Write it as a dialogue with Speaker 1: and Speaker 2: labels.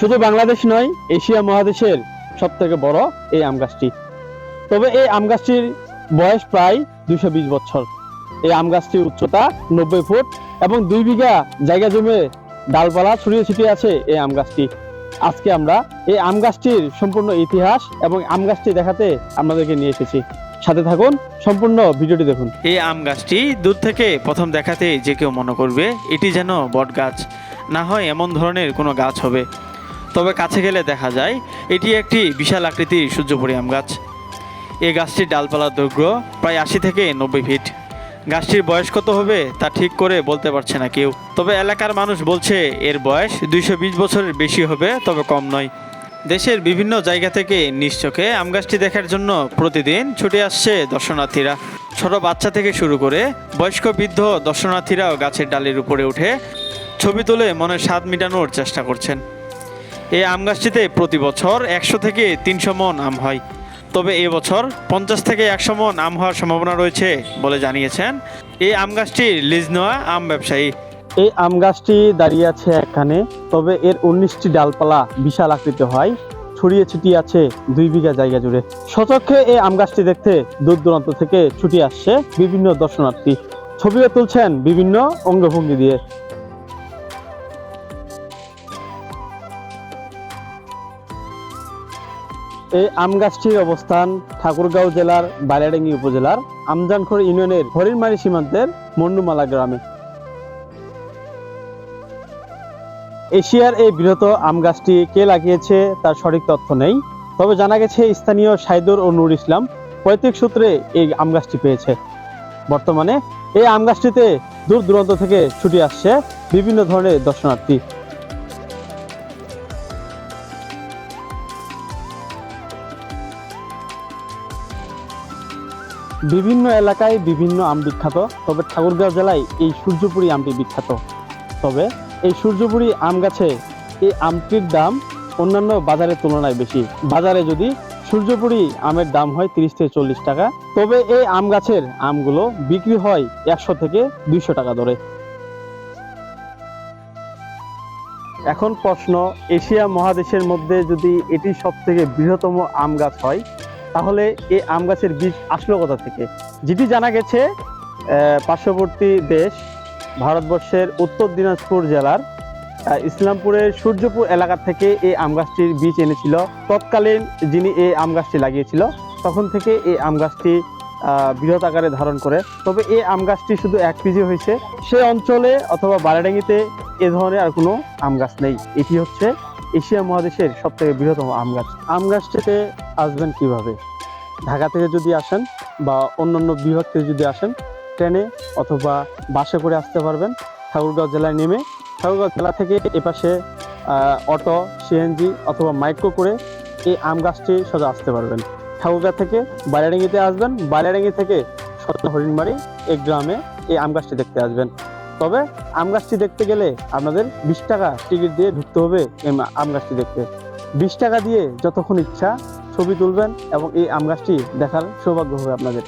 Speaker 1: শুধু বাংলাদেশ নয়, এশিয়া মহাদেশের সব থেকে বড় এই আম গাছটি। তবে এই আম গাছটির বয়স প্রায় দুইশো বিশ বছর। এই আম গাছটির উচ্চতা নব্বই ফুট এবং দুই বিঘা জায়গা জমে ডালপালা ছড়িয়ে ছিটিয়ে আছে এই আম গাছটি। আজকে আমরা এই আম গাছটির সম্পূর্ণ ইতিহাস এবং আম গাছটি দেখাতে আপনাদেরকে নিয়ে এসেছি। সাথে থাকুন, সম্পূর্ণ ভিডিওটি দেখুন।
Speaker 2: এই আম গাছটি দূর থেকে প্রথম দেখাতে যে কেউ মনে করবে, এটি যেন বট গাছ না হয় এমন ধরনের কোনো গাছ হবে। তবে কাছে গেলে দেখা যায়, এটি একটি বিশাল আকৃতির সূর্যপুরি আম গাছ। এই গাছটির ডালপালার দৈর্ঘ্য প্রায় আশি থেকে নব্বই ফিট। গাছটির বয়স কত হবে তা ঠিক করে বলতে পারছে না কেউ। তবে এলাকার মানুষ বলছে, এর বয়স দুইশো বিশ বছরের বেশি হবে, তবে কম নয়। দেশের বিভিন্ন জায়গা থেকে নিশ্চোখে আম গাছটি দেখার জন্য প্রতিদিন ছুটে আসছে দর্শনার্থীরা। ছোট বাচ্চা থেকে শুরু করে বয়স্ক বৃদ্ধ দর্শনার্থীরাও গাছের ডালের উপরে উঠে ছবি তুলে মনের স্বাদ মেটানোর চেষ্টা করছেন। এই আম গাছটিতে প্রতি বছর একশো থেকে তিনশো মন আম হয়। তবে এবছর পঞ্চাশ থেকে একশো মন আম হওয়ার সম্ভাবনা রয়েছে বলে জানিয়েছেন এই আম গাছটি লিজ নেওয়া আম ব্যবসায়ী।
Speaker 1: এই আম গাছটি দাঁড়িয়ে আছে এখানে তবে এর উনিশটি ডালপালা বিশাল আকৃতি হয়, ছড়িয়ে ছিটিয়ে আছে দুই বিঘা জায়গা জুড়ে। সচক্ষে এই আম গাছটি দেখতে দূর দূরান্ত থেকে ছুটি আসছে বিভিন্ন দর্শনার্থী। ছবিও তুলছেন বিভিন্ন অঙ্গভঙ্গি দিয়ে। এই আম গাছটির অবস্থান ঠাকুরগাঁও জেলার বালিয়াডাঙ্গি উপজেলার আমজানখর ইউনিয়নের হরিণমারি সীমান্তের মন্ডুমালা গ্রামে। এশিয়ার এই বৃহৎ আম গাছটি কে লাগিয়েছে তার সঠিক তথ্য নেই, তবে জানা গেছে স্থানীয় সাইদুর ও নুর ইসলাম পৈতৃক সূত্রে এই আম গাছটি পেয়েছে। বর্তমানে এই আম গাছটিতে দূর দূরান্ত থেকে ছুটে আসছে বিভিন্ন ধরনের দর্শনার্থী। বিভিন্ন এলাকায় বিভিন্ন আম বিখ্যাত, তবে ঠাকুরগাঁও জেলায় এই সূর্যপুরি আমটি বিখ্যাত। তবে এই সূর্যপুরি আম গাছে এই আমটির দাম অন্যান্য বাজারের তুলনায় বেশি। বাজারে যদি সূর্যপুরি আমের দাম হয় তিরিশ থেকে চল্লিশ টাকা, তবে এই আম গাছের আমগুলো বিক্রি হয় একশো থেকে দুইশো টাকা দরে। এখন প্রশ্ন, এশিয়া মহাদেশের মধ্যে যদি এটি সব থেকে বৃহত্তম আম গাছ হয় তাহলে এই আম গাছের বীজ আসলো কোথা থেকে? যেটি জানা গেছে পার্শ্ববর্তী দেশ, ভারতবর্ষের উত্তর দিনাজপুর জেলার ইসলামপুরের সূর্যপুর এলাকা থেকে এই আম গাছটির বীজ এনেছিল। তৎকালীন যিনি এই আম গাছটি লাগিয়েছিল, তখন থেকে এই আম গাছটি বৃহৎ আকারে ধারণ করে। তবে এই আম গাছটি শুধু এক পিজি হয়েছে। সে অঞ্চলে অথবা বারাডাঙ্গিতে এ ধরনের আর কোনো আম গাছ নেই। এটি হচ্ছে এশিয়া মহাদেশের সব থেকে বৃহত্তম আম গাছ। আম গাছটিতে আসবেন কীভাবে? ঢাকা থেকে যদি আসেন বা অন্যান্য বিভাগ থেকে যদি আসেন, ট্রেনে অথবা বাসে করে আসতে পারবেন। ঠাকুরগাঁও জেলায় নেমে ঠাকুরগাঁও জেলা থেকে এপাশে অটো, সিএনজি অথবা মাইক্রো করে এই আম গাছটি সোজা আসতে পারবেন। ঠাকুরগাঁও থেকে বালিয়াডাঙ্গিতে আসবেন। বালিয়াডাঙ্গি থেকে সত্য হরিণবাড়ি এই গ্রামে এই আম গাছটি দেখতে আসবেন। তবে আম গাছটি দেখতে গেলে আপনাদের বিশ টাকা টিকিট দিয়ে ঢুকতে হবে এই আম গাছটি দেখতে। বিশ টাকা দিয়ে যতক্ষণ ইচ্ছা ছবি তুলবেন এবং এই আম গাছটি দেখার সৌভাগ্য হবে আপনাদের।